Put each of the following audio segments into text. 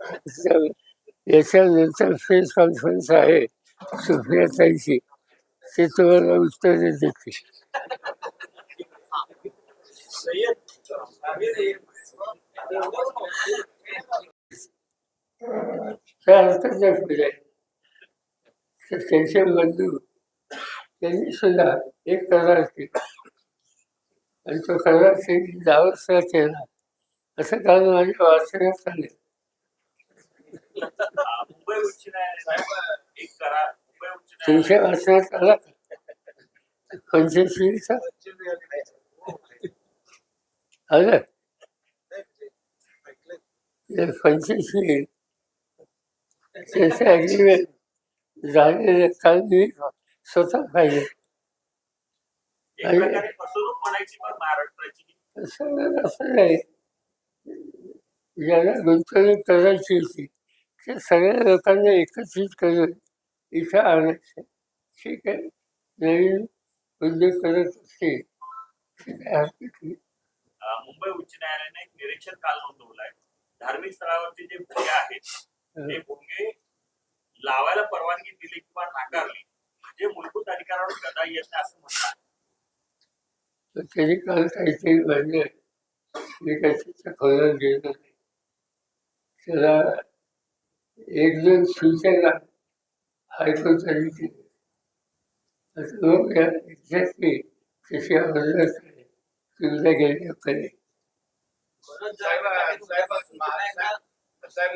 याच्या याच्यानंतर press conference आहे सुप्रियाताईची ते तुम्हाला उत्तर देतील. त्या अर्थाच्या आहे. तर त्यांचे बंधू त्यांनी सुद्धा एक करार केला. आणि तो करार त्यांनी जावसा केला. असं काल माझ्या वाचण्यात आले. मुंबई उच्च न्यायालयाने एक करार मुंबई उच्च तुमच्या वाचण्यात आला का आलं त्याचं ॲग्रीमेंट झालेलं काल मी स्वतः पाहिजे असं नाही. ज्याला गुंतवणूक करायची होती त्या सगळ्या लोकांना एकत्रित करून इथं आणायचं. ठीक आहे? नवीन उद्योग करत असतील ते काय हरकत नाही. अं, मुंबई उच्च न्यायालयाने एक निरीक्षण काल नोंदवलंय. धार्मिक स्थळावरचे जे भोंगे आहेत ते भोंगे लावायला परवानगी दिली किंवा नाकारली म्हणजे मूलभूत अधिकारावर गदा येत नाही असं म्हणतात. तर त्यांनी काल काहीतरी म्हणलं मी त्याच्या खोलात गेलो नाही. त्याला एक जण सूचना हायकोर्टाने केली एक्झॅक्टली कशी आवडलं सुविधा गेल्याकडे साहेब साहेब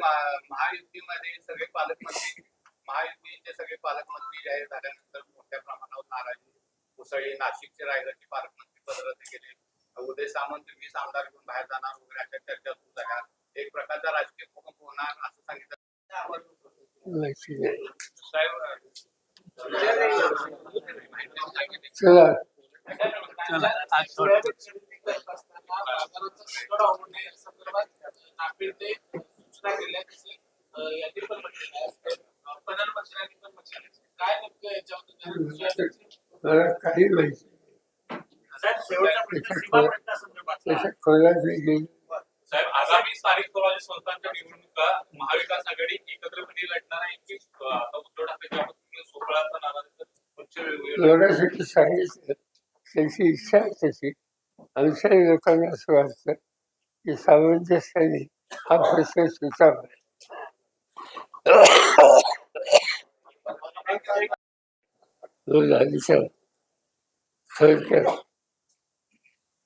महायुतीमध्ये सगळे पालकमंत्री महायुतीचे सगळे पालकमंत्री जाहीर झाल्यानंतर मोठ्या प्रमाणावर नाराजी. उसळली नाशिकचे रायगडचे पालकमंत्री पद रद्द केले. उदय सामंत वीस आमदार घेऊन बाहेर जाणार वगैरे अशा चर्चा सुरू झाल्या. एक प्रकारचा राजकीय भूकंप होणार असं सांगितलं. माहिती नाही चला पण पण काय याच्यावर मला काही माहिती नाही. त्याच्या नाही साहेब आगामी स्थानिक स्वराज्य संस्थांच्या महाविकास आघाडी एकत्रपणे लढणार आहे की उद्धव ठाकरे ज्या पद्धतीने एवढ्यासाठी सांगितलं त्यांची इच्छा आहे तशी. आमच्या लोकांना असं वाटतं की सामंजस्याने हा प्रश्न थोडक्यात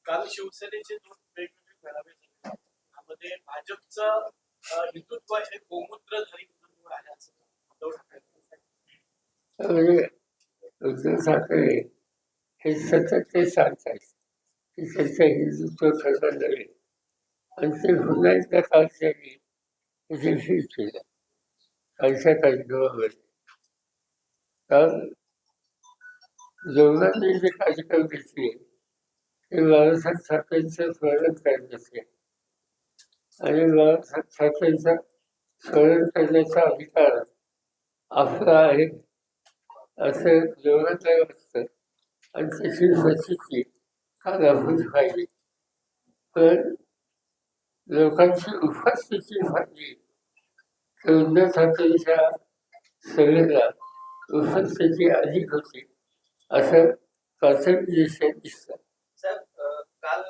काल शिवसेनेचे दोन वेगवेगळे मेळावे झाले त्यामध्ये भाजपचं हिंदुत्व हे गोमूत्रधारी हिंदुत्व आहे असं उद्धव ठाकरे उद्धव ठाकरे हे सतत ते सांगतात की त्यांचं हिंदुत्व खरं नव्हे आणि ते पुन्हा एकदा काल त्यांनी रिपीट केलं कालच्या कार्यक्रमामध्ये काल दोघांनी जे कार्यक्रम घेतले ते बाळासाहेब ठाकरेंचं स्मरण करण्याचे आणि बाळासाहेब ठाकरेंचं करण्याचा अधिकार आपला आहे असं दोघांना वाटतं आणि तशी प्रचिती काल आपण पाहिली पण लोकांची उपस्थिती पाहिली तर उद्धव ठाकरेंच्या सभेला उपस्थिती अधिक होती असं प्राथमिक दृष्ट्या दिसतं साहेब काल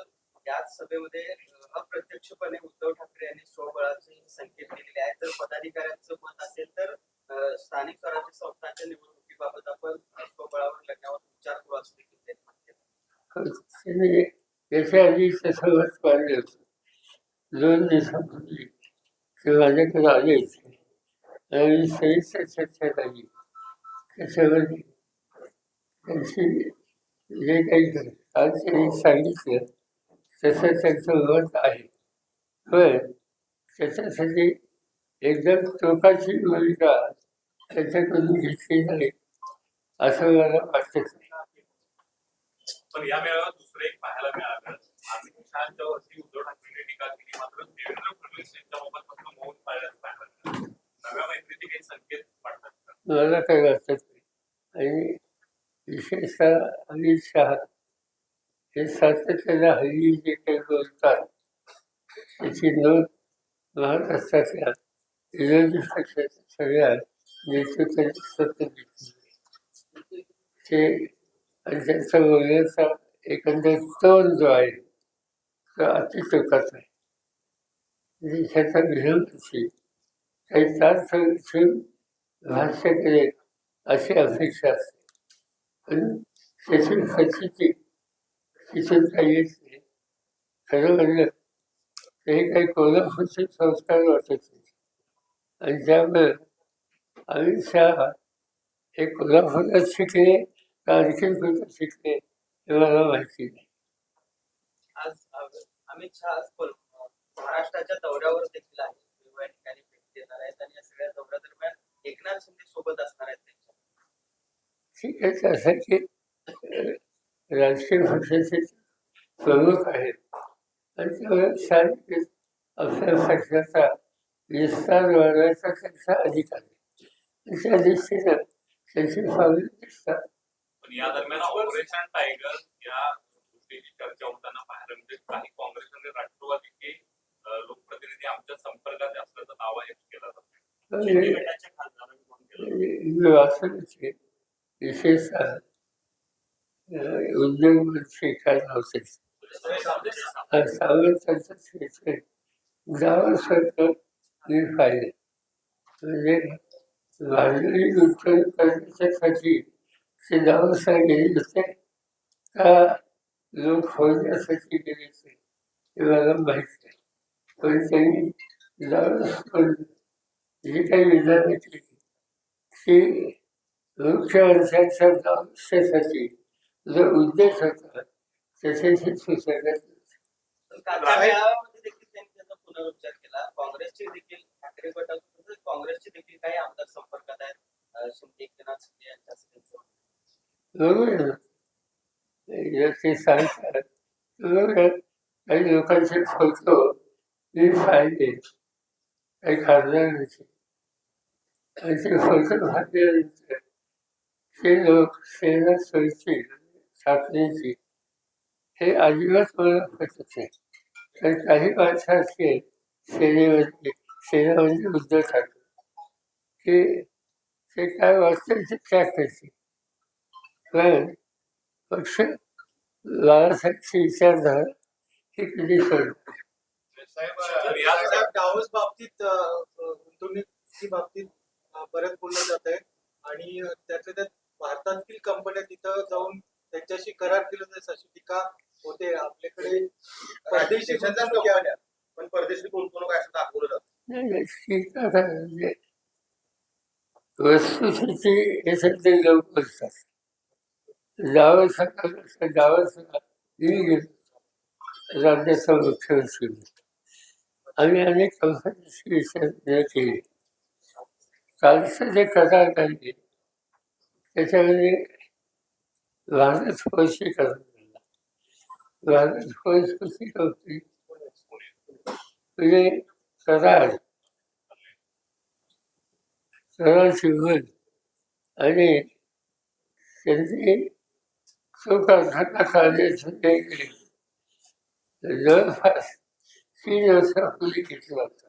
याच सभेमध्ये अप्रत्यक्षपणे उद्धव ठाकरे यांनी स्वबळाचे संकेत दिलेले आहेत जर पदाधिकाऱ्यांचं मत असेल तर स्थानिक स्वराज्य संस्थांच्या निवडणुकीबाबत आपण स्वबळावर लढण्यावर विचार करू असं देखील ते याच्या आधी होतं दोन दिवसापूर्वी ते माझ्याकडे आले होते. आणि सविस्तर चर्चा झाली. त्याच्यामध्ये त्यांची जे काही काल त्यांनी सांगितलं तसं त्यांचं मत आहे. पण त्याच्यासाठी एकदम टोकाची भूमिका त्याच्याकडून घेतली नाही असं मला वाटत. नाही पण या मेळाव्यात दुसरं एक पाहायला मिळालं. अमित शहाच्या वरती उद्धव ठाकरेंनी टीका केली. मात्र देवेंद्र फडणवीस यांच्याबाबत फक्त मौन पाळल्याचं पाहायला मिळालं नव्या मैत्रीचे काही संकेत? मला काही वाटत नाही. आणि विशेषतः अमित शहा हे सातत्याला हल्ली जे काही बोलतात त्याची नोंद महाराष्ट्रातल्या इंग्रजी पक्षाच्या सगळ्या नेतृत्वाची सत्य दिसली ते आणि त्यांचा बोलण्याचा एकंदर तोल जो आहे तो अतिचोकाचा आहे. म्हणजे देशाचा गृहमंत्री काही तास ठेवून भाष्य करेल अशी अपेक्षा असते. पण त्याची फजिती तिथून काही येत नाही खरं म्हणलं हे काही कोल्हापूरचे संस्कार वाटत नाही. आणि त्यामुळे अमित शहा हे कोल्हापुरात शिकले का आणखीन कुठं शिकले हे मला माहिती नाही. आज अमित शहा आज महाराष्ट्राच्या दौऱ्यावर देखील आहेत वेगवेगळ्या ठिकाणी भेट देणार आहेत आणि या सगळ्या दौऱ्यादरम्यान एकनाथ शिंदे सोबत असणार आहेत ठीक आहे ते असं की अं, राजकीय पक्षाचे प्रमुख आहेत आणि त्यामुळे आपल्या पक्षाचा विस्तार वाढवायचा त्यांचा अधिकार आहे आणि त्या दृष्टीनं त्यांची पावले दिसतात पण या दरम्यान ऑपरेशन टायगर या गोष्टीची चर्चा होताना पाहायला मिळते काही काँग्रेस आणि राष्ट्रवादीचे लोकप्रतिनिधी आमच्या संपर्कात असल्याचा दावा एक केला जातो विशेषतः अं, उद्योग स्वीकारला होते नव्हते आणि सावंतांचं क्षेत्र गावासारखं मी पाहिले म्हणजे भांडवली गुंतवणूक करण्यासाठी ते गावासाठी गेले होते का लोक होण्यासाठी गेले होते हे मला माहीत नाही पण त्यांनी गावास जी काही विधानं केली ती मुख्यमंत्र्यांच्या गावासाठी जो उद्देश होता. त्याच्याशी सुसंगत पुनरुच्चार केला. काँग्रेसचे देखील ठाकरे गटासोबत काँग्रेसचे देखील काही आमदार संपर्कात आहेत? शिंदे एकनाथ शिंदे यांच्या असं त्यांचं म्हणणं. बरोबर आहे ना? हे ते सांगतात बरोबर आहे. काही लोकांचे फोटो पाहिले. काही खासदारांचे. आणि ते फोटो पाहिल्यानंतर ते लोक सेना सोयची छापण्याची हे अजिबात मला पटत नाही तर काही माणसं असे आहेत सेनेमध्ये सेना म्हणजे उद्धव ठाकरे ते ते काय वाचतील ते त्या करतील? पण पक्ष बाळासाहेबची विचारधारा हे कधी सोडणार डावस बाबतीत अ, बाबतीत अ, बोललं जात आहे आणि त्यातल्या त्यात भारतातील कंपन्या तिथं जाऊन त्यांच्याशी करार केला जायचा अशी टीका होते आपल्याकडे. परदेशी. पण परदेशी गुंतवणूक असं दाखवलं जातं म्हणजे वस्तुस्थिती हे सगळे लोक बोलतात. गावं सकाळ मी गेलो. राज्याचा मुख्यमंत्री आम्ही अनेक कंपन्यांशी विचारणा केली. कालचं जे करार काढले त्याच्यामध्ये भारत फोर्सची करार झाला भारत फोर्स कशी कंपनी म्हणजे करार करार शिकवून आणि त्यांनी तो कारखाना काढण्यासाठी जवळपास तीन वर्षापूर्वी घेतला होता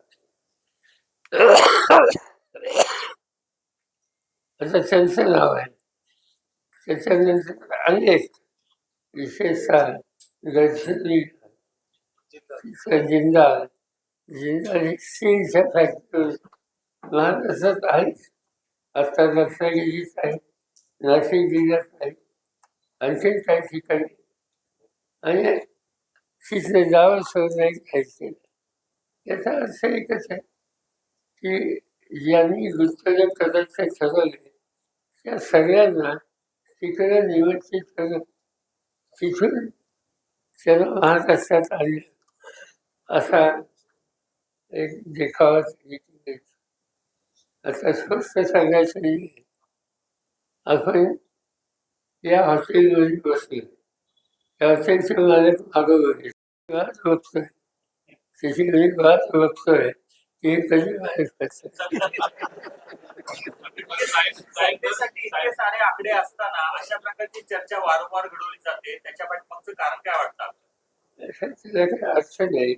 आता त्यांचं नाव आहे त्याच्यानंतर अनेक विशेषतः गडचिरोली जिंदाल जिंदाल ही स्टीलच्या फॅक्टरी महाराष्ट्रात आहेत. आता रत्नागिरीत आहे नाशिक जिल्ह्यात आहे आणखी काही ठिकाणी. आणि तिथले जावं सोड नाही घ्यायचे याचा अर्थ एकच आहे की ज्यांनी गुंतवणूक करायचं ठरवले त्या सगळ्यांना तिकडे निवडची करून तिथून त्यांना महाराष्ट्रात आले. असा एक देखावा आता स्वस्त सांगायचं आपण या हॉटेलमध्ये बसलो. या हॉटेलचे मालक मागं बघेल वाद बघतोय तिथे वाद वाट बघतोय कधी बाहेर इतके सारे आकडे असताना अशा प्रकारची चर्चा वारंवार घडवली जाते. त्याच्या पाठीमागचं कारण काय वाटतं? आपल्याला? त्याला काही अर्थ नाही.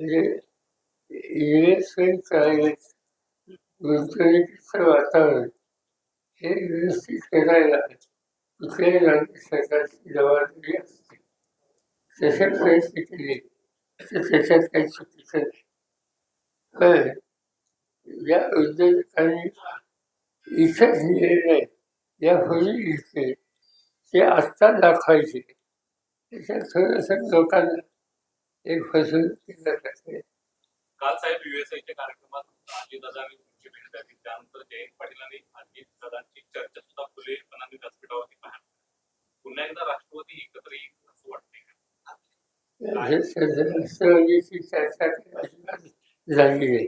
म्हणजे इन्व्हेस्टमेंट प्रायव्हेट गुंतवणुकीचं वातावरण हे व्यवस्थित करायला कुठल्याही राज्य सरकारची जबाबदारी असते. तसे प्रयत्न केले तर त्याच्यात काही चुकीचं नाही. पण या उद्योजकांनी इथं या होळी घेतले ते आत्ता दाखवायचे. त्याच्यात थोडंसं लोकांना एक फसवणूक केलं जाते. काल साहेब युएसआयच्या कार्यक्रमात अजित दादांनी तुमची भेट झाली. त्यानंतर जयंत पाटील आणि अजित दादांची चर्चा सुद्धा खुलेपणाने व्यासपीठावरती पाहिली पुन्हा एकदा राष्ट्रवादी एकत्र येईल असं सध्या राष्ट्रवादीची चर्चा झालेली आहे.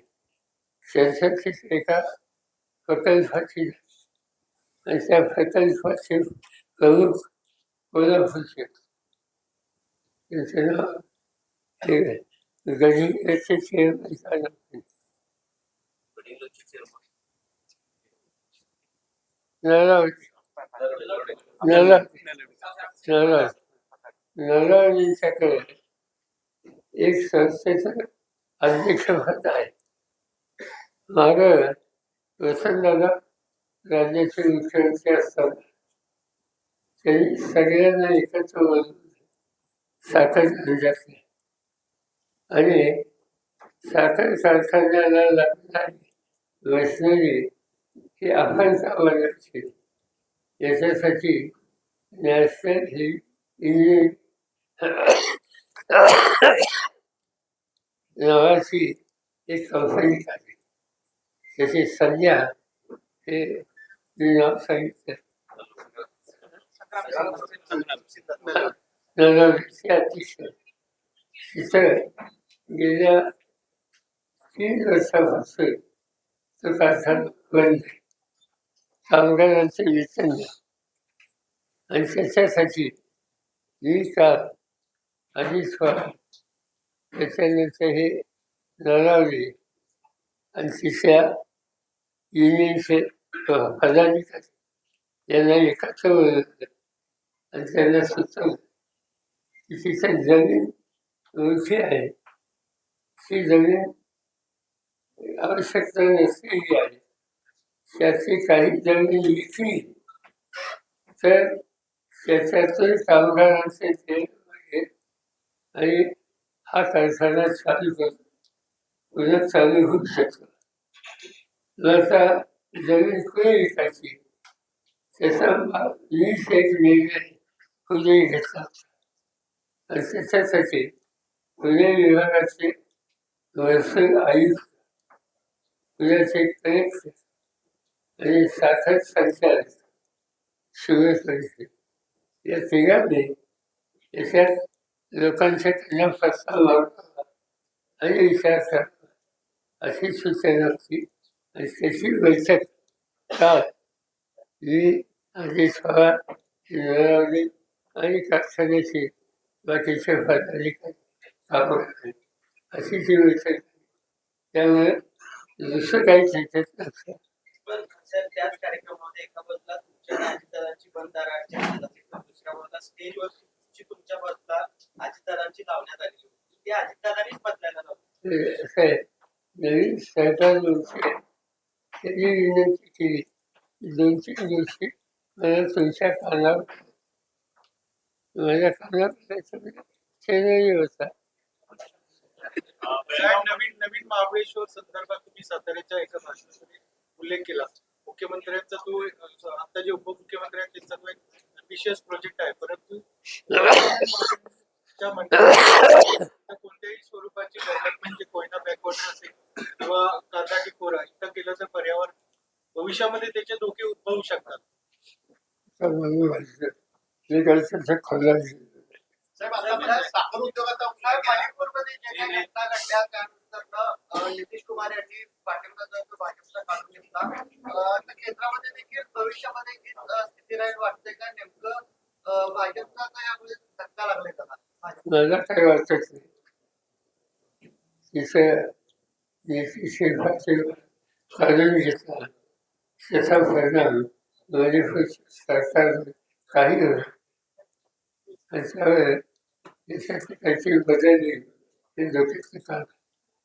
झाली एका प्रकल्पाची आणि त्या प्रकल्पाचे प्रमुख कोल्हापूरचे त्यांचे नाव हे गडिंग्याचे चेअरमन झालं नरावती नरावती नरावती नरावतीच्याकडे एक संस्थेचं अध्यक्षपद आहे? माग वसंतदादा राज्याचे मुख्यमंत्री असताना त्यांनी सगळ्यांना एकत्र बोलून साखर कारखान्यातले आणि साखर कारखान्याला लागणारी मशिनरी ही आपण वर्गाची याच्यासाठी नॅशनल ही इंजिन नावाची एक कंपनी आहे त्याची संज्ञा हे मी नाव सांगितलं तिथं गेल्या तीन वर्षापासून तो कारखाना बंद कामगारांचे वेतन आणि त्याच्यासाठी मी काल अजित पवार त्याच्यानंतर हे नरावले आणि तिसऱ्या युनियनचे पदाधिकारी यांना एकत्र आणि त्यांना सुचवलं की तिथं जमीन ओळखी आहे. ती जमीन आवश्यकता नसलेली आहे. त्याची काही जमीन विकली तर त्याच्यातून कामगारांचे ते आणि हा कारखाना चालू कर. उद्या चालू होऊ शकतो. आता जमीन कुणी विकायची? त्याचा वीस एक निर्णय पुणे घेतला होता. आणि त्याच्यासाठी पुणे विभागाचे महसूल आयुक्त पुण्याचे कलेक्टर आणि साखर संचालक सुरेश या तिघांनी त्याच्यात लोकांच्या कन्या प्रस्ताव मागवावा आणि विचार करावा अशी सूचना होती आणि त्याची बैठक काल मी अजित पवार नरवणे आणि कारखान्याचे बाकीचे पदाधिकारी अशी ती बैठक त्यामुळे दुसरं काही त्याच्यात नसतं. पण त्याच कार्यक्रमामध्ये एका बदला तुमच्या आणि दुसऱ्या स्टेजवर तुमची तुमच्या बाजूला अजितदादांची लावण्यात आली होती. ती अजितदादांनीच बदलायला लावली. नवीन सरकार लोकशाही त्यांनी विनंती केली. दोन तीन गोष्टी मला तुमच्या कानावर माझ्या कानावर चेन्नई होता. नवीन नवीन महाबळेश्वर संदर्भात तुम्ही साताऱ्याच्या एका भाषणामध्ये उल्लेख केला. मुख्यमंत्र्यांचा तो आता जे उपमुख्यमंत्री आहेत त्यांचा तो एक विशेष प्रोजेक्ट आहे परंतु कोणत्याही स्वरूपाची डेव्हलपमेंट जे कोयना बॅकवर्ड असेल किंवा कर्नाटी खोरा इथं केलं तर पर्यावरण भविष्यामध्ये त्याचे धोके उद्भवू शकतात. तर म्हणून वाटलं मी कसं खोला साहेब आता आपल्या साखर उद्योगाचा नितीश कुमार यांनी पाठिंबा जो भाजपचा काढून घेतला तर केंद्रामध्ये देखील भविष्यामध्ये स्थिती राहील वाटते का? नेमकं भाजपचा यामुळे धक्का लागलाय त्याला काही वाटत नाही काढून घेतला. त्याचा परिणाम सरकार काही होणार आणि काहीतरी बदल येईल हे डोक्यात